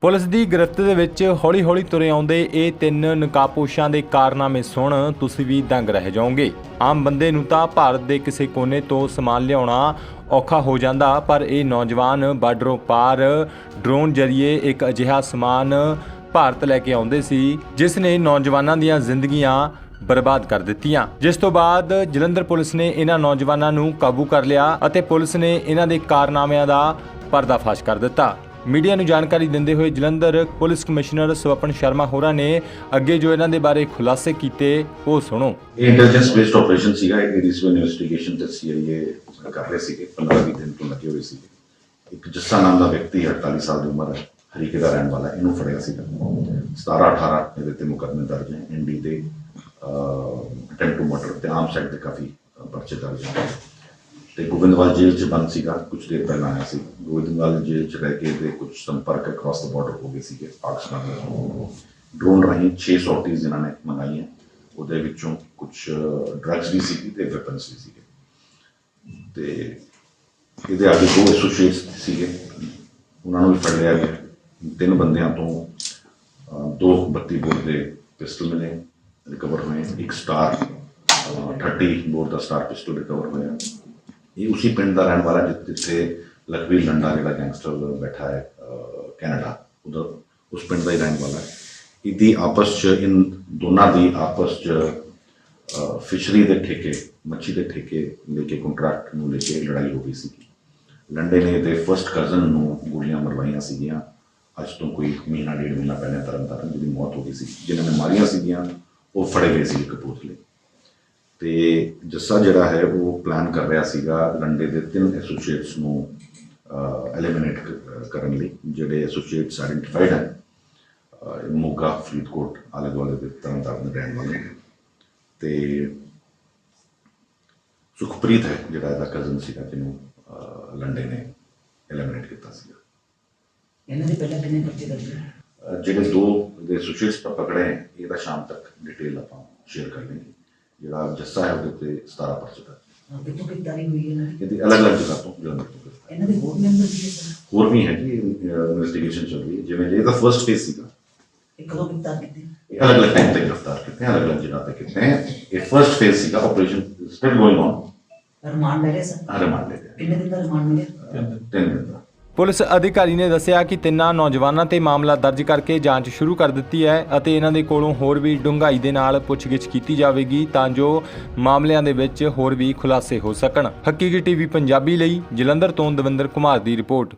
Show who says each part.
Speaker 1: Police ਦੀ ਗ੍ਰਿਫਤ ਦੇ ਵਿੱਚ ਹੌਲੀ-ਹੌਲੀ ਤੁਰੇ ਆਉਂਦੇ ਇਹ ਤਿੰਨ ਨਕਾਬਪੋਸ਼ਾਂ ਦੇ ਕਾਰਨਾਮੇ ਸੁਣ ਤੁਸੀਂ ਵੀ ਦੰਗ ਰਹਿ ਜਾਓਗੇ। ਆਮ ਬੰਦੇ ਨੂੰ ਤਾਂ ਭਾਰਤ ਦੇ ਕਿਸੇ ਕੋਨੇ ਤੋਂ ਸਮਾਨ ਲਿਆਉਣਾ ਔਖਾ ਹੋ ਜਾਂਦਾ, ਪਰ ਇਹ ਨੌਜਵਾਨ ਬਾਰਡਰੋਂ ਪਾਰ ਡਰੋਨ ਜ਼ਰੀਏ ਇੱਕ ਅਜਿਹਾ ਸਮਾਨ ਭਾਰਤ ਲੈ ਕੇ ਆਉਂਦੇ ਸੀ, ਜਿਸ ਨੇ ਨੌਜਵਾਨਾਂ ਦੀਆਂ ਜ਼ਿੰਦਗੀਆਂ ਬਰਬਾਦ ਕਰ ਦਿੱਤੀਆਂ। ਜਿਸ ਤੋਂ ਬਾਅਦ ਜਲੰਧਰ ਪੁਲਿਸ ਨੇ ਇਹਨਾਂ ਨੌਜਵਾਨਾਂ ਨੂੰ ਕਾਬੂ ਕਰ ਲਿਆ ਅਤੇ ਪੁਲਿਸ ਨੇ ਇਹਨਾਂ ਦੇ ਕਾਰਨਾਮਿਆਂ ਦਾ ਪਰਦਾਫਾਸ਼ ਕਰ ਦਿੱਤਾ। ਮੀਡੀਆ ਨੂੰ ਜਾਣਕਾਰੀ ਦਿੰਦੇ ਹੋਏ ਜਲੰਧਰ ਪੁਲਿਸ ਕਮਿਸ਼ਨਰ ਸਵਪਨ ਸ਼ਰਮਾ ਹੋਰਾਂ ਨੇ ਅੱਗੇ ਜੋ ਇਹਨਾਂ ਦੇ ਬਾਰੇ ਖੁਲਾਸੇ ਕੀਤੇ ਉਹ ਸੁਣੋ।
Speaker 2: ਇਹ ਇੰਟੈਲੀਜੈਂਸ ਬੇਸਡ ਆਪਰੇਸ਼ਨ ਸੀਗਾ ਇਹ ਰੀਸਵ ਇਨਵੈਸਟੀਗੇਸ਼ਨ ਤੇ ਸੀਆਈਏ ਕਰ ਰਹੇ ਸੀਗੇ 15 ਵੀਹ ਦਿਨ ਤੋਂ ਲੱਗੇ ਹੋਏ ਸੀਗੇ। ਇੱਕ ਜੱਸਾ ਨਾਮ ਦਾ ਵਿਅਕਤੀ 48 ਸਾਲ ਦੀ ਉਮਰ ਹੈ ਹਰੀਕੇ ਦਾ ਰਹਿਣ ਵਾਲਾ ਹੈ, ਇਹਨੂੰ ਫੜਿਆ ਸੀਗਾ। 17 18 ਇਹਦੇ ਤੇ ਮੁਕੱਦਮੇ ਦਰਜ ਹੈ ਐਨਡੀ ਦੇ ਅਟੈਂਪਟ ਟੂ ਮਰਡਰ ਤੇ ਆਮ ਸੈਕਟ ਦੇ ਕਾਫੀ ਅਹ, ਪਰਚੇ ਦਰਜ ਹੈ ਤੇ ਗੋਬਿੰਦਵਾਲ ਜੇਲ੍ਹ ਚ ਬੰਦ ਸੀਗਾ ਕੁਝ ਦੇਰ ਪਹਿਲਾਂ ਆਇਆ ਸੀ। ਗੋਬਿੰਦਵਾਲ ਜੇਲ੍ਹ ਚ ਰਹਿ ਕੇ ਤੇ ਕੁਝ ਸੰਪਰਕ ਅਕ੍ਰੋਸ ਦਾ ਬਾਰਡਰ ਹੋ ਗਏ ਸੀਗੇ ਪਾਕਿਸਤਾਨ ਨਾਲ ਡਰੋਨ ਰਾਹੀਂ 6 ਸੌਟੀਜ਼ ਇਹਨਾਂ ਨੇ ਮੰਗਾਈਆਂ। ਉਹਦੇ ਵਿੱਚੋਂ ਕੁਝ ਡਰੱਗਸ ਵੀ ਸੀ ਤੇ ਵੈਪਨਸ ਵੀ ਸੀਗੇ। ਤੇ ਇਹਦੇ ਆਗੇ ਦੋ ਐਸੋਸੀਏਟਸ ਸੀਗੇ। ਉਹਨਾਂ ਨੂੰ ਵੀ ਫੜ ਲਿਆ ਗਿਆ। ਤਿੰਨ ਬੰਦਿਆਂ ਤੋਂ ਦੋ 32 ਬੋਰ ਦੇ ਪਿਸਟਲ ਮਿਲੇ ਰਿਕਵਰ ਹੋਏ। ਇੱਕ ਸਟਾਰ ਅਹ, 30 ਬੋਰ ਦਾ ਸਟਾਰ ਪਿਸਟਲ ਰਿਕਵਰ ਹੋਇਆ। ਇਹ ਉਸੇ ਪਿੰਡ ਦਾ ਰਹਿਣ ਵਾਲਾ ਜਿ- ਜਿੱਥੇ ਲਖਵੀਰ ਲੰਡਾ ਜਿਹੜਾ ਗੈਂਗਸਟਰ ਬੈਠਾ ਹੈ ਕੈਨੇਡਾ, ਉਧਰ ਉਸ ਪਿੰਡ ਦਾ ਹੀ ਰਹਿਣ ਵਾਲਾ ਹੈ। ਇਹਦੀ ਆਪਸ ਚ, ਇਨ ਦੋਨਾਂ ਦੀ ਆਪਸ ਚ ਫਿਸ਼ਰੀ ਦੇ ਠੇਕੇ, ਮੱਛੀ ਦੇ ਠੇਕੇ ਲੈ ਕੇ ਕੰਟਰੈਕਟ ਨੂੰ ਲੈ ਕੇ ਲੜਾਈ ਹੋ ਗਈ ਸੀ। ਲੰਡੇ ਨੇ ਇਹਦੇ ਫਰਸਟ ਕਜ਼ਨ ਨੂੰ ਗੋਲੀਆਂ ਮਰਵਾਈਆਂ ਸੀਗੀਆਂ। ਅੱਜ ਤੋਂ ਕੋਈ ਮਹੀਨਾ, ਡੇਢ ਮਹੀਨਾ ਪਹਿਲਾਂ ਤਰਨ ਤਾਰਨ ਜਿਹਦੀ ਮੌਤ ਹੋ ਗਈ ਸੀ। ਜਿਨ੍ਹਾਂ ਨੇ ਮਾਰੀਆਂ ਸੀਗੀਆਂ, ਉਹ ਫੜੇ ਗਏ ਸੀ ਕਪੂਰਥਲੇ ਤੇ ਜੱਸਾ ਜਿਹੜਾ ਹੈ ਉਹ ਪਲਾਨ ਕਰ ਰਿਹਾ ਸੀਗਾ ਲੰਡੇ ਦੇ ਤਿੰਨ ਐਸੋਸੀਏਟਸ ਨੂੰ ਐਲੀਮੀਨੇਟ ਕਰਨ ਲਈ ਜਿਹੜੇ ਐਸੋਸੀਏਟਸ ਆਇਡੈਂਟੀਫਾਈਡ ਹੈ ਅਹ, ਮੋਗਾ ਫਰੀਦਕੋਟ ਆਲੇ ਦੁਆਲੇ ਦੇ ਤਰਨ ਤਾਰਨ ਦੇ ਰਹਿਣ ਵਾਲੇ ਤੇ ਸੁਖਪ੍ਰੀਤ ਹੈ ਜਿਹੜਾ ਇਹਦਾ ਕਜ਼ਨ ਸੀਗਾ ਜਿਹਨੂੰ ਲੰਡੇ ਨੇ ਐਲੀਮੀਨੇਟ ਕੀਤਾ ਸੀਗਾ।
Speaker 3: ਇਹਨਾਂ ਦੇ ਪਹਿਲਾਂ ਕਿੰਨੇ ਬੱਚੇ ਦਰਜ
Speaker 2: ਜਿਹੜੇ ਦੋ ਦੇ ਐਸੋਸੀਏਟਸ ਪਕੜੇ ਇਹਦਾ ਸ਼ਾਮ ਤੱਕ ਡਿਟੇਲ ਆਪਾਂ ਸ਼ੇਅਰ ਕਰ ਲੈਂਗੇ ਜਿਹੜਾ ਜੱਸਾ ਹੈ ਉਹਦੇ ਤੇ 17 ਪਰਚੇ ਦਾ
Speaker 3: ਹਾਂ, ਕਿੱਥੋਂ ਕਿਤਾਰੀ ਹੋਈ ਇਹਨਾਂ ਦੀ
Speaker 2: ਇਹਦੀ ਅਲੱਗ-ਅਲੱਗ ਜਗ੍ਹਾ ਤੋਂ ਜਲੰਧਰ ਤੋਂ ਗ੍ਰਿਫਤਾਰ
Speaker 3: ਇਹਨਾਂ ਦੇ ਹੋਰ ਮੈਂਬਰ ਸੀ ਸਰ
Speaker 2: ਹੋਰ ਵੀ ਹੈ ਜੀ ਇਨਵੈਸਟੀਗੇਸ਼ਨ ਚੱਲ ਰਹੀ ਹੈ ਜਿਵੇਂ ਜੇ ਇਹਦਾ ਫਰਸਟ ਫੇਸ ਸੀਗਾ
Speaker 3: ਇਹ ਕਦੋਂ ਕਿਤਾਰ ਕੀਤੀ
Speaker 2: ਇਹ ਅਲੱਗ-ਅਲੱਗ ਟਾਈਮ ਤੇ ਗ੍ਰਿਫਤਾਰ ਕੀਤੇ ਹੈ ਅਲੱਗ-ਅਲੱਗ ਜਗ੍ਹਾ ਤੇ ਕੀਤੇ ਹੈ ਇਹ ਫਰਸਟ ਫੇਸ ਸੀਗਾ operation still going on
Speaker 3: remand ਲੈ ਰਹੇ ਸਰ
Speaker 2: ਹਰ ਮੰਡੇ ਤੇ
Speaker 3: ਕਿੰਨੇ ਦਿਨ ਦਾ ਰਿਮਾਂਡ ਮਿਲਿਆ
Speaker 2: ਤਿੰਨ ਦਿਨ ਦਾ
Speaker 1: ਪੁਲਿਸ ਅਧਿਕਾਰੀ ਨੇ ਦੱਸਿਆ ਕਿ ਤਿੰਨਾਂ ਨੌਜਵਾਨਾਂ ਤੇ ਮਾਮਲਾ ਦਰਜ ਕਰਕੇ ਜਾਂਚ ਸ਼ੁਰੂ ਕਰ ਦਿੱਤੀ ਹੈ ਅਤੇ ਇਹਨਾਂ ਦੇ ਕੋਲੋਂ ਹੋਰ ਵੀ ਡੂੰਘਾਈ ਦੇ ਨਾਲ ਪੁੱਛਗਿੱਛ ਕੀਤੀ ਜਾਵੇਗੀ ਤਾਂ ਜੋ ਮਾਮਲਿਆਂ ਦੇ ਵਿੱਚ ਹੋਰ ਵੀ ਖੁਲਾਸੇ ਹੋ ਸਕਣ। ਹਕੀਕੀ ਟੀਵੀ ਪੰਜਾਬੀ ਲਈ ਜਲੰਧਰ ਤੋਂ ਦਵਿੰਦਰ ਕੁਮਾਰ ਦੀ ਰਿਪੋਰਟ।